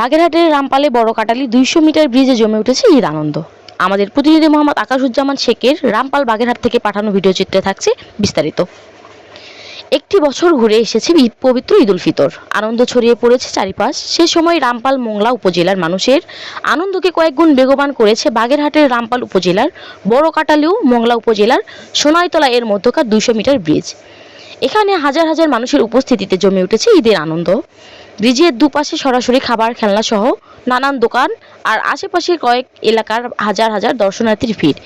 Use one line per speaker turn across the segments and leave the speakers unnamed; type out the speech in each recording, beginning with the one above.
বাগেরহাটের রামপালে বড় কাটালি দুইশো মিটার ব্রিজে জমে উঠেছে ঈদ আনন্দ। আমাদের প্রতিনিধি মোহাম্মদ আকাশুজ্জামান শেখের রামপাল বাগেরহাট থেকে পাঠানো ভিডিও চিত্রে থাকছে বিস্তারিত। একটি বছর ঘুরে এসেছে ঈদ, পবিত্র ঈদ উল ফিতর। আনন্দ ছড়িয়ে পড়েছে চারিপাশ। সে সময় রামপাল মোংলা উপজেলার মানুষের আনন্দকে কয়েক গুণ বেগবান করেছে বাগেরহাটের রামপাল উপজেলার বড় কাটালিও মোংলা উপজেলার সোনাইতলা এর মধ্যকার দুইশো মিটার ব্রিজ। এখানে হাজার হাজার মানুষের উপস্থিতিতে জমে উঠেছে ঈদের আনন্দ। ব্রিজের দুপাশে সরাসরি খাবার, খেলনা সহ নানান দোকান আর আশেপাশের কয়েক এলাকার হাজার হাজার দর্শনার্থীর ভিড়।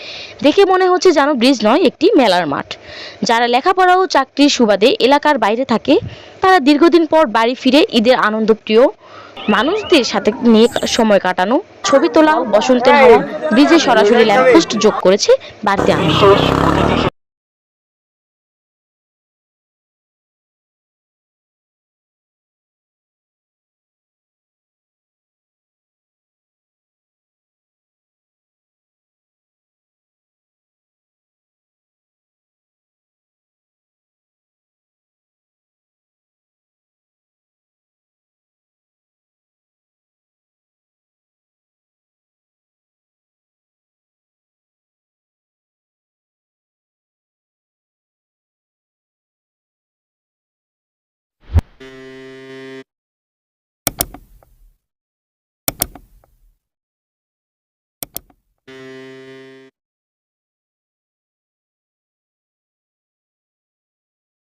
দেখে মনে হচ্ছে যেন ব্রিজ নয়, একটি মেলার মাঠ। যারা লেখাপড়া ও চাকরির সুবাদে এলাকার বাইরে থাকে, তারা দীর্ঘদিন পর বাড়ি ফিরে ঈদের আনন্দপ্রিয় মানুষদের সাথে নিয়ে সময় কাটানো, ছবি তোলা, বসন্তের হাওয়া, ব্রিজে সরাসরি ল্যাম্পপোস্ট যোগ করেছে বাড়তি আনন্দ।